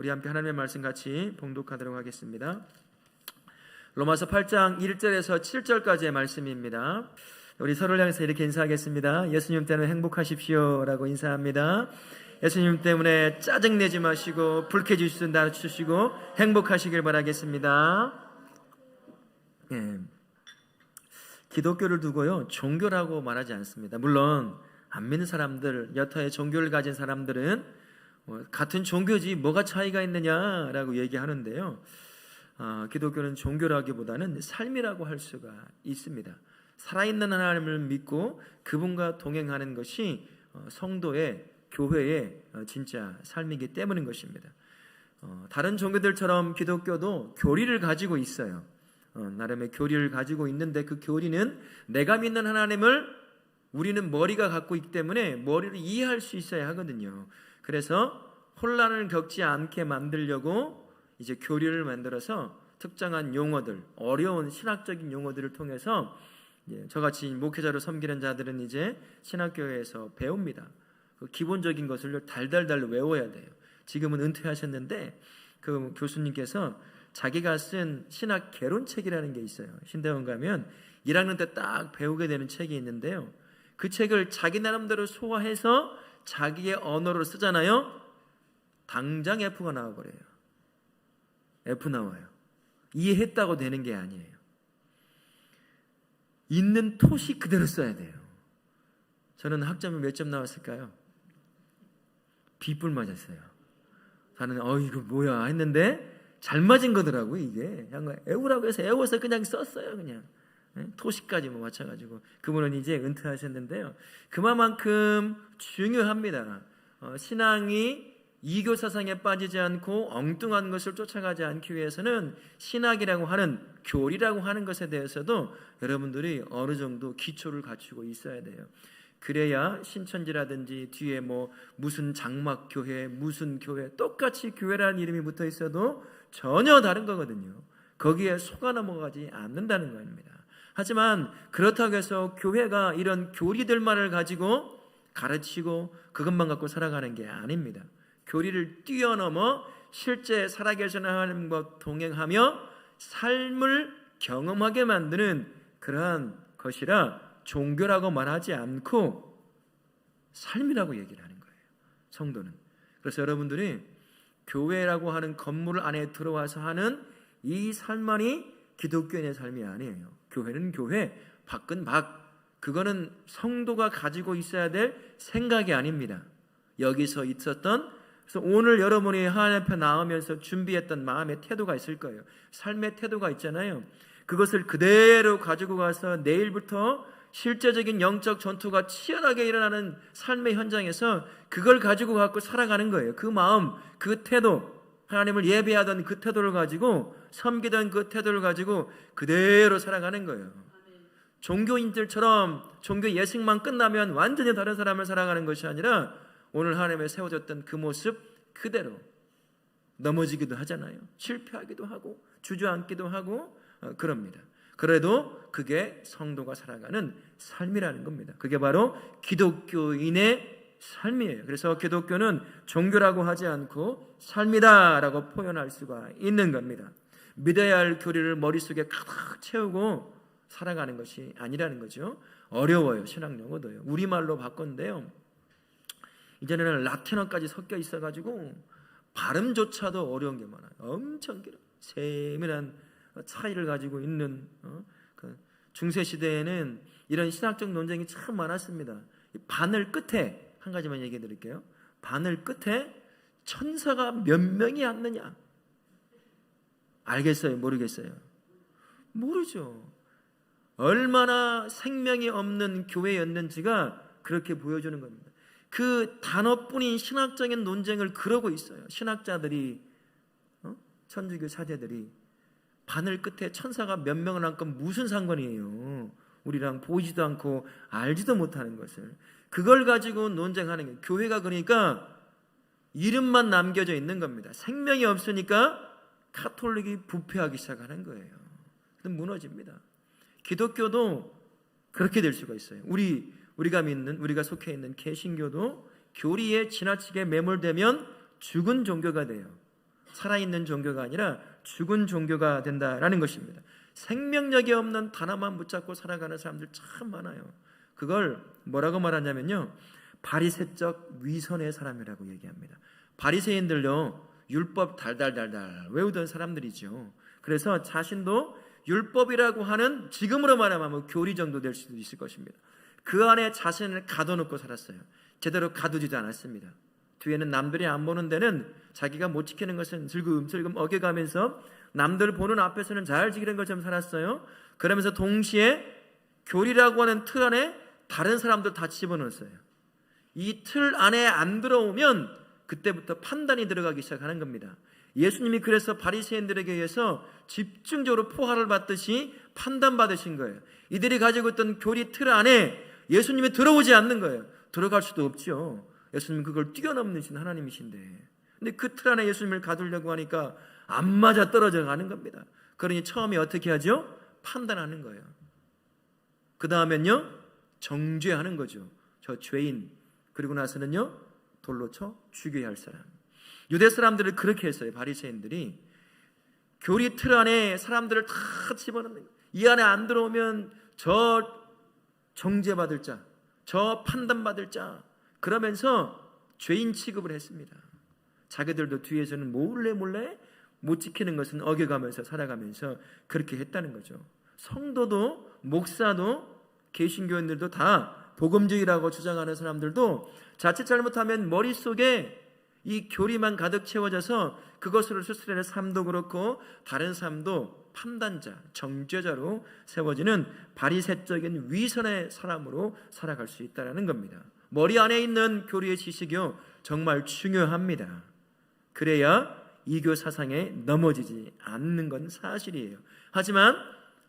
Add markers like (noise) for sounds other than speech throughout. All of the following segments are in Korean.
우리 함께 하나님의 말씀 같이 봉독하도록 하겠습니다. 로마서 8장 1절에서 7절까지의 말씀입니다. 우리 서로를 향해서 이렇게 인사하겠습니다. 예수님 때문에 행복하십시오라고 인사합니다. 예수님 때문에 짜증 내지 마시고 불쾌지수 낮추시고 행복하시길 바라겠습니다. 예. 기독교를 두고요 종교라고 말하지 않습니다. 물론 안 믿는 사람들, 여타의 종교를 가진 사람들은 어, 같은 종교지 뭐가 차이가 있느냐라고 얘기하는데요. 아, 기독교는 종교라기보다는 삶이라고 할 수가 있습니다. 살아있는 하나님을 믿고 그분과 동행하는 것이 어, 성도의 교회의 어, 진짜 삶이기 때문인 것입니다. 어, 다른 종교들처럼 기독교도 교리를 가지고 있어요. 어, 나름의 교리를 가지고 있는데 그 교리는 내가 믿는 하나님을 우리는 머리가 갖고 있기 때문에 머리를 이해할 수 있어야 하거든요. 그래서 혼란을 겪지 않게 만들려고 이제 교리를 만들어서 특정한 용어들, 어려운 신학적인 용어들을 통해서 예, 저같이 목회자로 섬기는 자들은 이제 신학교에서 배웁니다. 그 기본적인 것을 달달달 외워야 돼요. 지금은 은퇴하셨는데 그 교수님께서 자기가 쓴 신학 개론책이라는 게 있어요. 신대원 가면 1학년 때 딱 배우게 되는 책이 있는데요. 그 책을 자기 나름대로 소화해서 자기의 언어로 쓰잖아요. 당장 F가 나와버려요. F 나와요. 이해했다고 되는 게 아니에요. 있는 토시 그대로 써야 돼요. 저는 학점이 몇 점 나왔을까요? B뿔 맞았어요. 저는 어 이거 뭐야 했는데 잘 맞은 거더라고 이게. 애우라고 해서 애워서 그냥 썼어요 그냥. 예? 토시까지 뭐 맞춰가지고 그분은 이제 은퇴하셨는데요. 그만큼 중요합니다. 어, 신앙이 이교 사상에 빠지지 않고 엉뚱한 것을 쫓아가지 않기 위해서는 신학이라고 하는 교리라고 하는 것에 대해서도 여러분들이 어느 정도 기초를 갖추고 있어야 돼요. 그래야 신천지라든지 뒤에 뭐 무슨 장막 교회, 무슨 교회 똑같이 교회라는 이름이 붙어 있어도 전혀 다른 거거든요. 거기에 속아 넘어가지 않는다는 겁니다. 하지만 그렇다고 해서 교회가 이런 교리들만을 가지고 가르치고 그것만 갖고 살아가는 게 아닙니다. 교리를 뛰어넘어 실제 살아계신 하나님과 동행하며 삶을 경험하게 만드는 그러한 것이라 종교라고 말하지 않고 삶이라고 얘기를 하는 거예요. 성도는. 그래서 여러분들이 교회라고 하는 건물 안에 들어와서 하는 이 삶만이 기독교인의 삶이 아니에요. 교회는 교회, 밖은 밖. 그거는 성도가 가지고 있어야 될 생각이 아닙니다. 여기서 있었던 그래서 오늘 여러분이 하나님 앞에 나오면서 준비했던 마음의 태도가 있을 거예요. 삶의 태도가 있잖아요. 그것을 그대로 가지고 가서 내일부터 실제적인 영적 전투가 치열하게 일어나는 삶의 현장에서 그걸 가지고 갖고 살아가는 거예요. 그 마음, 그 태도, 하나님을 예배하던 그 태도를 가지고 섬기던 그 태도를 가지고 그대로 살아가는 거예요. 종교인들처럼 종교 예식만 끝나면 완전히 다른 사람을 살아가는 것이 아니라 오늘 하나님의 세워졌던 그 모습 그대로 넘어지기도 하잖아요. 실패하기도 하고 주저앉기도 하고 어, 그럽니다. 그래도 그게 성도가 살아가는 삶이라는 겁니다. 그게 바로 기독교인의 삶이에요. 그래서 기독교는 종교라고 하지 않고 삶이다라고 표현할 수가 있는 겁니다. 믿어야 할 교리를 머릿속에 가득 채우고 살아가는 것이 아니라는 거죠. 어려워요. 신학 용어도요. 우리말로 바꾼데요. 이제는 라틴어까지 섞여 있어가지고 발음조차도 어려운 게 많아요. 엄청 길어. 세밀한 차이를 가지고 있는 어? 그 중세 시대에는 이런 신학적 논쟁이 참 많았습니다. 바늘 끝에 한 가지만 얘기해 드릴게요. 바늘 끝에 천사가 몇 명이 앉느냐? 알겠어요? 모르겠어요? 모르죠. 얼마나 생명이 없는 교회였는지가 그렇게 보여주는 겁니다. 그 단어뿐인 신학적인 논쟁을 그러고 있어요. 신학자들이 어? 천주교 사제들이 바늘 끝에 천사가 몇 명을 앉고 무슨 상관이에요? 우리랑 보이지도 않고 알지도 못하는 것을 그걸 가지고 논쟁하는 게 교회가 그러니까 이름만 남겨져 있는 겁니다. 생명이 없으니까 카톨릭이 부패하기 시작하는 거예요. 무너집니다. 기독교도 그렇게 될 수가 있어요. 우리 우리가 믿는 우리가 속해 있는 개신교도 교리에 지나치게 매몰되면 죽은 종교가 돼요. 살아있는 종교가 아니라 죽은 종교가 된다라는 것입니다. 생명력이 없는 단어만 붙잡고 살아가는 사람들 참 많아요. 그걸 뭐라고 말하냐면요. 바리새적 위선의 사람이라고 얘기합니다. 바리새인들요. 율법 달달달달 외우던 사람들이죠. 그래서 자신도 율법이라고 하는 지금으로 말하면 뭐 교리 정도 될 수도 있을 것입니다. 그 안에 자신을 가둬놓고 살았어요. 제대로 가두지도 않았습니다. 뒤에는 남들이 안 보는 데는 자기가 못 지키는 것은 슬금슬금 어겨가면서 남들 보는 앞에서는 잘 지키는 것처럼 살았어요. 그러면서 동시에 교리라고 하는 틀 안에 다른 사람들 다 집어넣었어요. 이 틀 안에 안 들어오면 그때부터 판단이 들어가기 시작하는 겁니다. 예수님이 그래서 바리새인들에게 의해서 집중적으로 포화를 받듯이 판단받으신 거예요. 이들이 가지고 있던 교리 틀 안에 예수님이 들어오지 않는 거예요. 들어갈 수도 없죠. 예수님 그걸 뛰어넘으신 하나님이신데. 근데 그 틀 안에 예수님을 가두려고 하니까 안 맞아 떨어져 가는 겁니다. 그러니 처음에 어떻게 하죠? 판단하는 거예요. 그 다음엔요, 정죄하는 거죠. 저 죄인. 그리고 나서는요, 돌로 쳐 죽여야 할 사람. 유대 사람들을 그렇게 했어요. 바리새인들이 교리 틀 안에 사람들을 다 집어넣는 이 안에 안 들어오면 저 정죄받을 자, 저 판단받을 자 그러면서 죄인 취급을 했습니다. 자기들도 뒤에서는 몰래 몰래 못 지키는 것은 어겨가면서 살아가면서 그렇게 했다는 거죠. 성도도 목사도 개신교인들도 다 복음주의라고 주장하는 사람들도 자칫 잘못하면 머릿속에 이 교리만 가득 채워져서 그것으로 스스로의 삶도 그렇고 다른 삶도 판단자, 정죄자로 세워지는 바리새적인 위선의 사람으로 살아갈 수 있다라는 겁니다. 머리 안에 있는 교리의 지식이요 정말 중요합니다. 그래야 이교 사상에 넘어지지 않는 건 사실이에요. 하지만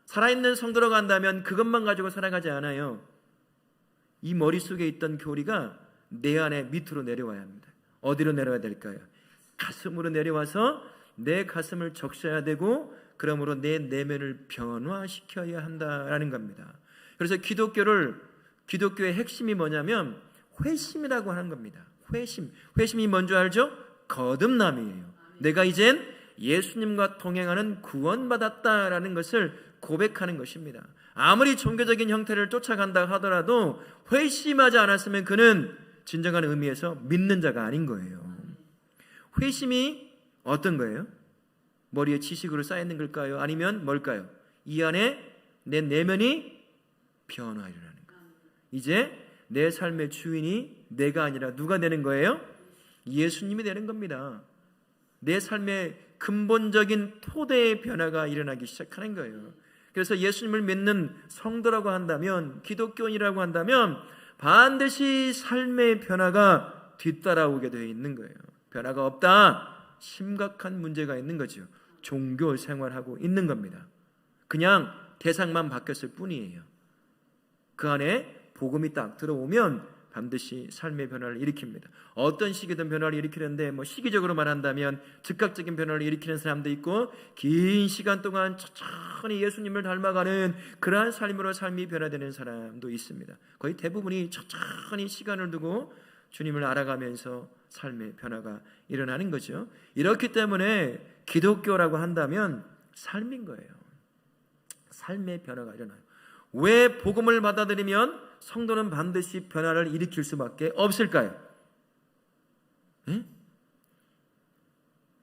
살아있는 성도로 간다면 그것만 가지고 살아가지 않아요. 이 머릿속에 있던 교리가 내 안에 밑으로 내려와야 합니다. 어디로 내려야 될까요? 가슴으로 내려와서 내 가슴을 적셔야 되고 그러므로 내 내면을 변화시켜야 한다라는 겁니다. 그래서 기독교를 기독교의 핵심이 뭐냐면 회심이라고 하는 겁니다. 회심. 회심이 뭔지 알죠? 거듭남이에요. 내가 이젠 예수님과 동행하는 구원받았다라는 것을 고백하는 것입니다. 아무리 종교적인 형태를 쫓아간다 하더라도 회심하지 않았으면 그는 진정한 의미에서 믿는 자가 아닌 거예요. 회심이 어떤 거예요? 머리에 지식으로 쌓이는 걸까요? 아니면 뭘까요? 이 안에 내 내면이 변화하라는 거. 이제 내 삶의 주인이 내가 아니라 누가 되는 거예요? 예수님이 되는 겁니다. 내 삶의 근본적인 토대의 변화가 일어나기 시작하는 거예요. 그래서 예수님을 믿는 성도라고 한다면 기독교인이라고 한다면 반드시 삶의 변화가 뒤따라오게 되어 있는 거예요. 변화가 없다. 심각한 문제가 있는 거죠. 종교 생활하고 있는 겁니다. 그냥 대상만 바뀌었을 뿐이에요. 그 안에 복음이 딱 들어오면 반드시 삶의 변화를 일으킵니다. 어떤 시기든 변화를 일으키는데 뭐 시기적으로 말한다면 즉각적인 변화를 일으키는 사람도 있고 긴 시간 동안 천천히 예수님을 닮아가는 그러한 삶으로 삶이 변화되는 사람도 있습니다. 거의 대부분이 천천히 시간을 두고 주님을 알아가면서 삶의 변화가 일어나는 거죠. 이렇기 때문에 기독교라고 한다면 삶인 거예요. 삶의 변화가 일어나요. 왜 복음을 받아들이면 성도는 반드시 변화를 일으킬 수밖에 없을까요? 에?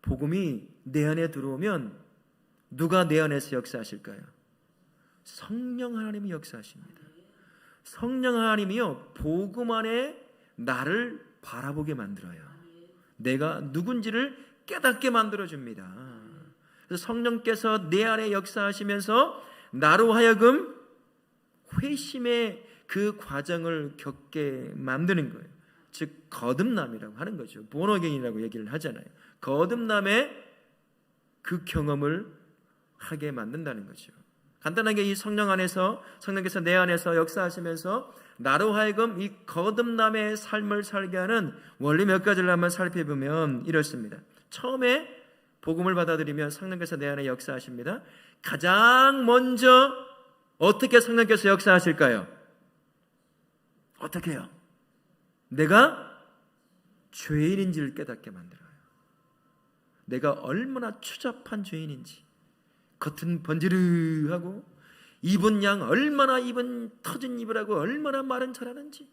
복음이 내 안에 들어오면 누가 내 안에서 역사하실까요? 성령 하나님이 역사하십니다. 성령 하나님이요 복음 안에 나를 바라보게 만들어요. 내가 누군지를 깨닫게 만들어 줍니다. 성령께서 내 안에 역사하시면서 나로 하여금 회심의 그 과정을 겪게 만드는 거예요. 즉 거듭남이라고 하는 거죠. 본어갱이라고 얘기를 하잖아요. 거듭남의 그 경험을 하게 만든다는 거죠. 간단하게 이 성령 안에서 성령께서 내 안에서 역사하시면서 나로 하여금 이 거듭남의 삶을 살게 하는 원리 몇 가지를 한번 살펴보면 이렇습니다. 처음에 복음을 받아들이면 성령께서 내 안에 역사하십니다. 가장 먼저 어떻게 성령께서 역사하실까요? 어떻게 해요? 내가 죄인인지를 깨닫게 만들어요. 내가 얼마나 추잡한 죄인인지 겉은 번지르하고 입은 양 얼마나 입은 터진 입을 하고 얼마나 말은 잘하는지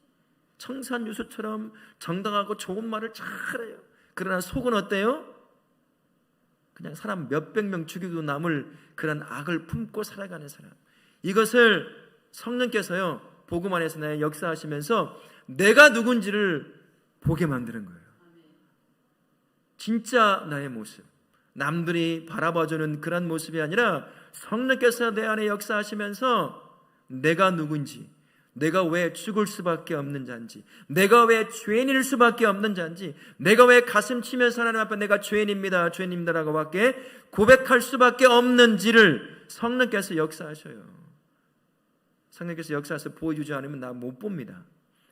청산 유수처럼 정당하고 좋은 말을 잘해요. 그러나 속은 어때요? 그냥 사람 몇백 명 죽이고 남을 그런 악을 품고 살아가는 사람. 이것을 성령께서요 복음 안에서 나의 역사하시면서 내가 누군지를 보게 만드는 거예요. 진짜 나의 모습. 남들이 바라봐주는 그런 모습이 아니라 성령께서 내 안에 역사하시면서 내가 누군지, 내가 왜 죽을 수밖에 없는 자인지, 내가 왜 죄인일 수밖에 없는 자인지, 내가 왜 가슴 치면서 하나님 앞에 내가 죄인입니다, 죄인입니다라고 밖에 고백할 수밖에 없는지를 성령께서 역사하셔요. 성령께서 역사해서 보여주지 않으면 나 못 봅니다.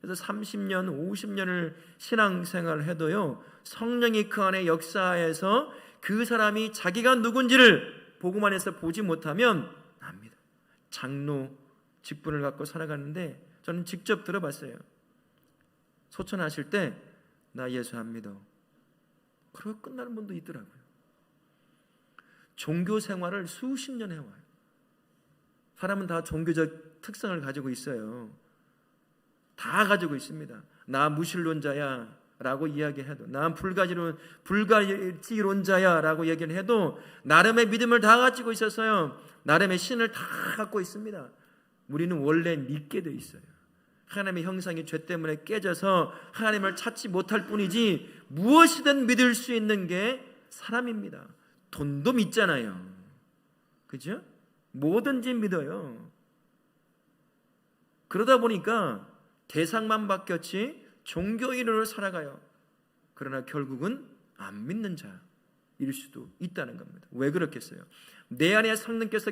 그래서 30년, 50년을 신앙생활을 해도요, 성령이 그 안에 역사해서 그 사람이 자기가 누군지를 복음 안에서 보지 못하면 압니다. 장로 직분을 갖고 살아가는데 저는 직접 들어봤어요. 소천하실 때 나 예수 안 믿어. 그러고 끝나는 분도 있더라고요. 종교 생활을 수십 년 해와요. 사람은 다 종교적 특성을 가지고 있어요. 다 가지고 있습니다. 나 무신론자야. 라고 이야기해도 난 불가지론 불가지론자야라고 얘기를 해도 나름의 믿음을 다 가지고 있어서요 나름의 신을 다 갖고 있습니다. 우리는 원래 믿게 돼 있어요. 하나님의 형상이 죄 때문에 깨져서 하나님을 찾지 못할 뿐이지 무엇이든 믿을 수 있는 게 사람입니다. 돈도 믿잖아요. 그죠? 뭐든지 믿어요. 그러다 보니까 대상만 바뀌었지 종교인으로 살아가요. 그러나 결국은 안 믿는 자일 수도 있다는 겁니다. 왜 그렇겠어요? 내 안에 성령께서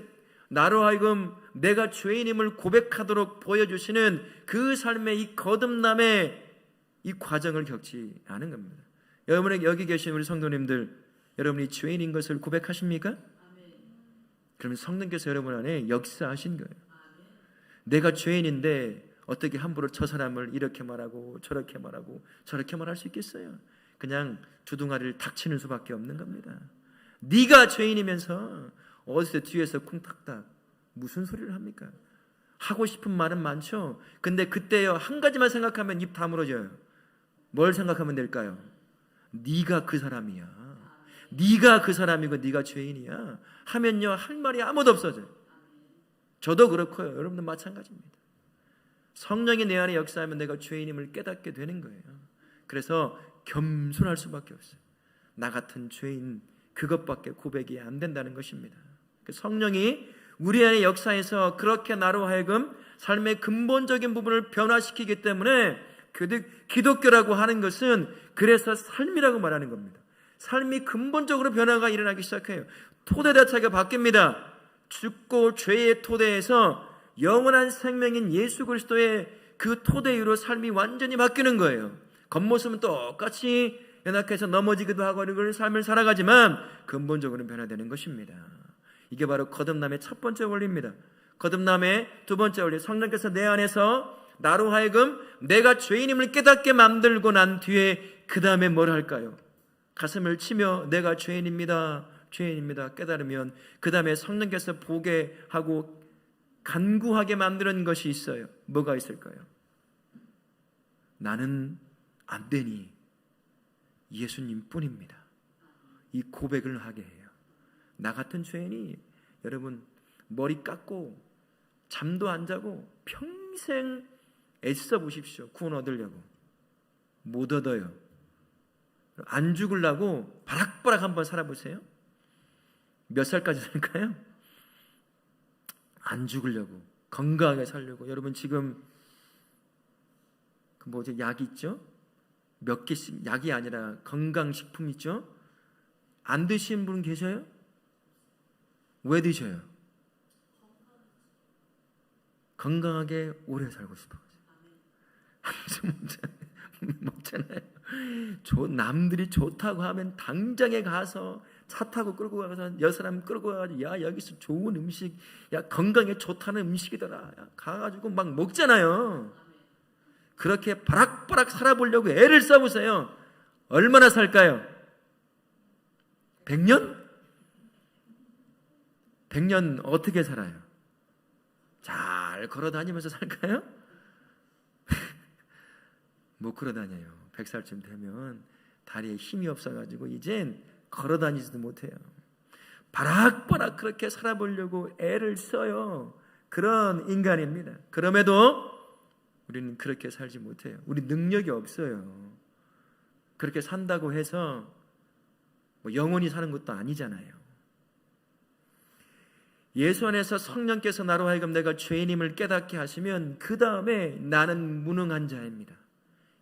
나로 하여금 내가 죄인임을 고백하도록 보여주시는 그 삶의 이 거듭남의 이 과정을 겪지 않은 겁니다. 여러분의 여기 계신 우리 성도님들, 여러분이 죄인인 것을 고백하십니까? 그러면 성령께서 여러분 안에 역사하신 거예요. 내가 죄인인데 어떻게 함부로 저 사람을 이렇게 말하고 저렇게 말하고 저렇게 말할 수 있겠어요? 그냥 주둥아리를 닥치는 수밖에 없는 겁니다. 네가 죄인이면서 어디서 뒤에서 쿵탁탁 무슨 소리를 합니까? 하고 싶은 말은 많죠. 근데 그때요 한 가지만 생각하면 입 다물어져요. 뭘 생각하면 될까요? 네가 그 사람이야. 네가 그 사람이고 네가 죄인이야. 하면요 할 말이 아무도 없어져요. 저도 그렇고요. 여러분도 마찬가지입니다. 성령이 내 안에 역사하면 내가 죄인임을 깨닫게 되는 거예요. 그래서 겸손할 수밖에 없어요. 나 같은 죄인 그것밖에 고백이 안 된다는 것입니다. 그 성령이 우리 안에 역사에서 그렇게 나로 하여금 삶의 근본적인 부분을 변화시키기 때문에 기독교라고 하는 것은 그래서 삶이라고 말하는 겁니다. 삶이 근본적으로 변화가 일어나기 시작해요. 토대 자체가 바뀝니다. 죽고 죄의 토대에서 영원한 생명인 예수 그리스도의 그 토대 위로 삶이 완전히 바뀌는 거예요. 겉모습은 똑같이 연약해서 넘어지기도 하고 그런 삶을 살아가지만 근본적으로 변화되는 것입니다. 이게 바로 거듭남의 첫 번째 원리입니다. 거듭남의 두 번째 원리 성령께서 내 안에서 나로 하여금 내가 죄인임을 깨닫게 만들고 난 뒤에 그 다음에 뭘 할까요? 가슴을 치며 내가 죄인입니다. 죄인입니다. 깨달으면 그 다음에 성령께서 보게 하고 간구하게 만드는 것이 있어요. 뭐가 있을까요? 나는 안 되니 예수님 뿐입니다. 이 고백을 하게 해요. 나 같은 죄인이 여러분 머리 깎고 잠도 안 자고 평생 애써 보십시오. 구원 얻으려고. 못 얻어요. 안 죽으려고 바락바락 한번 살아보세요. 몇 살까지 살까요? 안 죽으려고 건강하게 살려고 여러분 지금 그 뭐지 약 있죠? 몇 개씩 약이 아니라 건강 식품 있죠? 안 드시는 분 계셔요? 왜 드셔요? 건강하게 오래 살고 싶어요. (laughs) 먹잖아요. 저 남들이 좋다고 하면 당장에 가서 차 타고 끌고 가서 여 사람 끌고 가가지고 야 여기서 좋은 음식 야 건강에 좋다는 음식이더라 야, 가가지고 막 먹잖아요. 그렇게 바락바락 살아보려고 애를 써보세요. 얼마나 살까요? 100년? 100년 어떻게 살아요? 잘 걸어 다니면서 살까요? (laughs) 못 걸어 다녀요. 100살쯤 되면 다리에 힘이 없어가지고 이젠 걸어 다니지도 못해요. 바락바락 그렇게 살아보려고 애를 써요. 그런 인간입니다. 그럼에도 우리는 그렇게 살지 못해요. 우리 능력이 없어요. 그렇게 산다고 해서 뭐 영원히 사는 것도 아니잖아요. 예수 안에서 성령께서 나로 하여금 내가 죄인임을 깨닫게 하시면 그 다음에 나는 무능한 자입니다.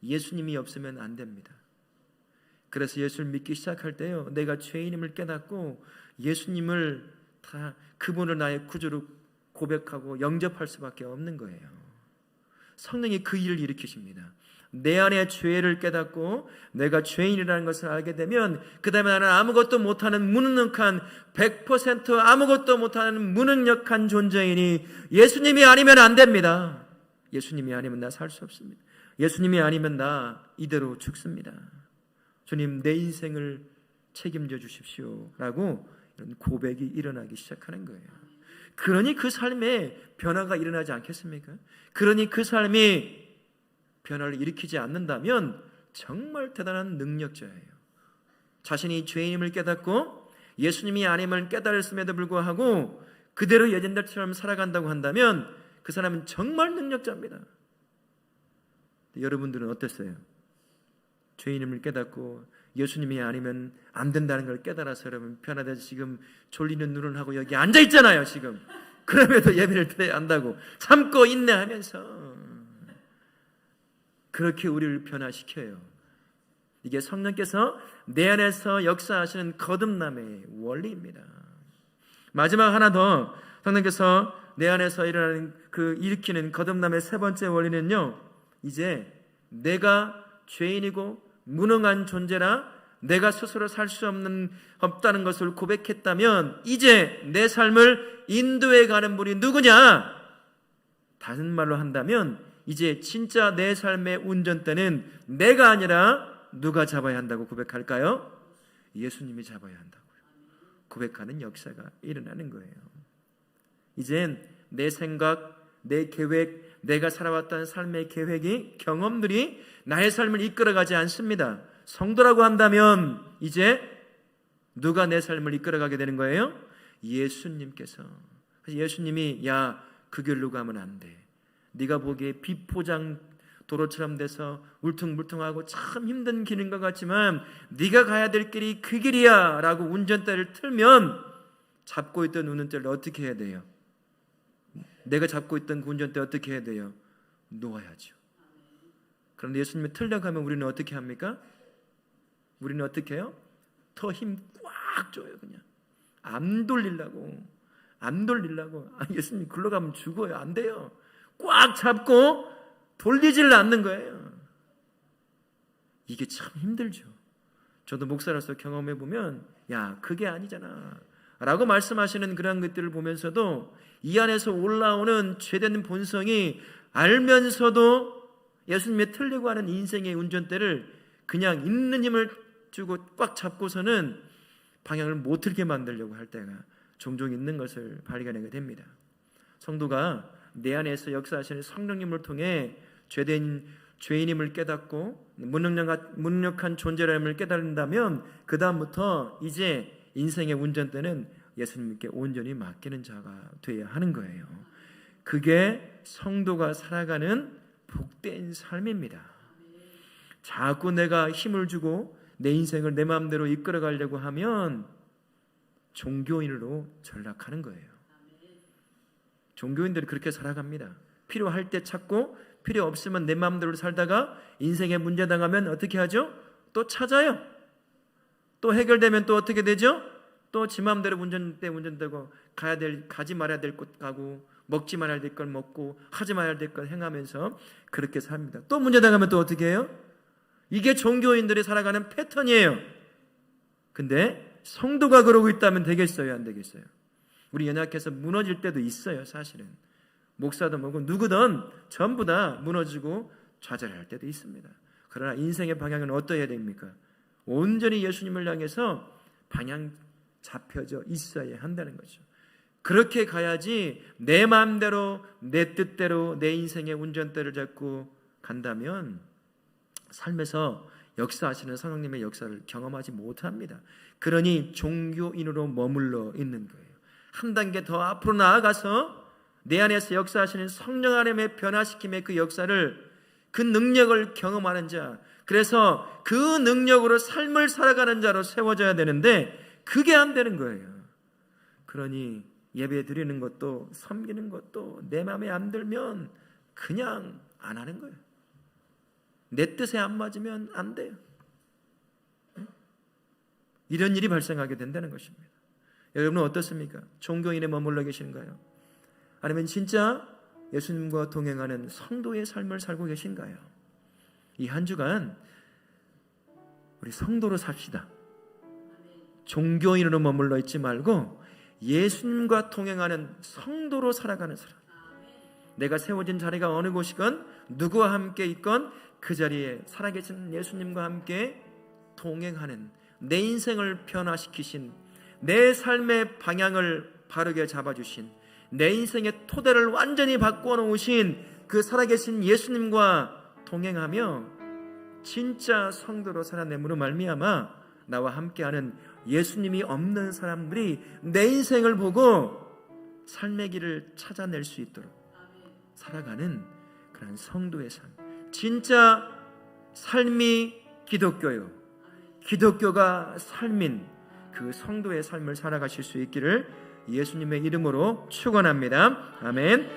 예수님이 없으면 안 됩니다. 그래서 예수를 믿기 시작할 때요, 내가 죄인임을 깨닫고 예수님을 다 그분을 나의 구주로 고백하고 영접할 수밖에 없는 거예요. 성령이 그 일을 일으키십니다. 내 안에 죄를 깨닫고 내가 죄인이라는 것을 알게 되면 그 다음에 나는 아무것도 못하는 무능력한 100% 아무것도 못하는 무능력한 존재이니 예수님이 아니면 안 됩니다. 예수님이 아니면 나 살 수 없습니다. 예수님이 아니면 나 이대로 죽습니다. 주님 내 인생을 책임져 주십시오. 라고 이런 고백이 일어나기 시작하는 거예요. 그러니 그 삶에 변화가 일어나지 않겠습니까? 그러니 그 삶이 변화를 일으키지 않는다면 정말 대단한 능력자예요. 자신이 죄인임을 깨닫고 예수님이 아님을 깨달았음에도 불구하고 그대로 예전들처럼 살아간다고 한다면 그 사람은 정말 능력자입니다. 여러분들은 어땠어요? 죄인임을 깨닫고 예수님이 아니면 안 된다는 걸 깨달아서 여러분 편하다 지금 졸리는 눈을 하고 여기 앉아 있잖아요 지금 그럼에도 예배를 드려야 한다고 참고 인내하면서 그렇게 우리를 변화시켜요. 이게 성령께서 내 안에서 역사하시는 거듭남의 원리입니다. 마지막 하나 더 성령께서 내 안에서 일어나는 그 일으키는 거듭남의 세 번째 원리는요. 이제 내가 죄인이고 무능한 존재라 내가 스스로 살 수 없는 없다는 것을 고백했다면 이제 내 삶을 인도해 가는 분이 누구냐? 다른 말로 한다면 이제 진짜 내 삶의 운전대는 내가 아니라 누가 잡아야 한다고 고백할까요? 예수님이 잡아야 한다고요. 고백하는 역사가 일어나는 거예요. 이젠 내 생각, 내 계획, 내가 살아왔던 삶의 계획이 경험들이 나의 삶을 이끌어가지 않습니다. 성도라고 한다면 이제 누가 내 삶을 이끌어가게 되는 거예요? 예수님께서. 예수님이 야 그 길로 가면 안 돼. 네가 보기에 비포장 도로처럼 돼서 울퉁불퉁하고 참 힘든 길인 것 같지만 네가 가야 될 길이 그 길이야라고 운전대를 틀면 잡고 있던 운전대를 어떻게 해야 돼요? 내가 잡고 있던 그 운전대 어떻게 해야 돼요? 놓아야죠. 그런데 예수님이 틀려가면 우리는 어떻게 합니까? 우리는 어떻게 해요? 더 힘 꽉 줘요 그냥 안 돌리려고 안 돌리려고 아, 예수님 글로 가면 죽어요 안 돼요 꽉 잡고 돌리지를 않는 거예요. 이게 참 힘들죠. 저도 목사로서 경험해 보면 야 그게 아니잖아 라고 말씀하시는 그런 것들을 보면서도 이 안에서 올라오는 죄된 본성이 알면서도 예수님의 틀리고 하는 인생의 운전대를 그냥 있는 힘을 주고 꽉 잡고서는 방향을 못 틀게 만들려고 할 때가 종종 있는 것을 발견하게 됩니다. 성도가 내 안에서 역사하시는 성령님을 통해 죄된 죄인임을 깨닫고 무능력한, 존재라임을 깨달는다면 그 다음부터 이제 인생의 운전대는 예수님께 온전히 맡기는 자가 되어야 하는 거예요. 그게 성도가 살아가는 복된 삶입니다. 자꾸 내가 힘을 주고 내 인생을 내 마음대로 이끌어 가려고 하면 종교인으로 전락하는 거예요. 종교인들이 그렇게 살아갑니다. 필요할 때 찾고 필요 없으면 내 마음대로 살다가 인생에 문제 당하면 어떻게 하죠? 또 찾아요. 또 해결되면 또 어떻게 되죠? 또 지 마음대로 운전대 운전되고 가야 될 가지 말아야 될 곳 가고 먹지 말아야 될 걸 먹고 하지 말아야 될 걸 행하면서 그렇게 삽니다. 또 문제 당하면 또 어떻게 해요? 이게 종교인들이 살아가는 패턴이에요. 근데 성도가 그러고 있다면 되겠어요, 안 되겠어요? 우리 연약해서 무너질 때도 있어요, 사실은. 목사도 뭐고 누구든 전부 다 무너지고 좌절할 때도 있습니다. 그러나 인생의 방향은 어떠해야 됩니까? 온전히 예수님을 향해서 방향 잡혀져 있어야 한다는 거죠. 그렇게 가야지 내 마음대로 내 뜻대로 내 인생의 운전대를 잡고 간다면 삶에서 역사하시는 성령님의 역사를 경험하지 못합니다. 그러니 종교인으로 머물러 있는 거예요. 한 단계 더 앞으로 나아가서 내 안에서 역사하시는 성령 하나님의 변화시킴의 그 역사를 그 능력을 경험하는 자, 그래서 그 능력으로 삶을 살아가는 자로 세워져야 되는데 그게 안 되는 거예요. 그러니 예배 드리는 것도 섬기는 것도 내 마음에 안 들면 그냥 안 하는 거예요. 내 뜻에 안 맞으면 안 돼요. 이런 일이 발생하게 된다는 것입니다. 여러분은 어떻습니까? 종교인에 머물러 계신가요? 아니면 진짜 예수님과 동행하는 성도의 삶을 살고 계신가요? 이 한 주간 우리 성도로 삽시다. 종교인으로 머물러 있지 말고 예수님과 동행하는 성도로 살아가는 사람. 내가 세워진 자리가 어느 곳이건 누구와 함께 있건 그 자리에 살아계신 예수님과 함께 동행하는 내 인생을 변화시키신 내 삶의 방향을 바르게 잡아주신 내 인생의 토대를 완전히 바꾸어 놓으신 그 살아계신 예수님과 동행하며 진짜 성도로 살아내므로 말미암아 나와 함께하는 예수님이 없는 사람들이 내 인생을 보고 삶의 길을 찾아낼 수 있도록 살아가는 그런 성도의 삶. 진짜 삶이 기독교요. 기독교가 삶인 그 성도의 삶을 살아가실 수 있기를 예수님의 이름으로 축원합니다. 아멘.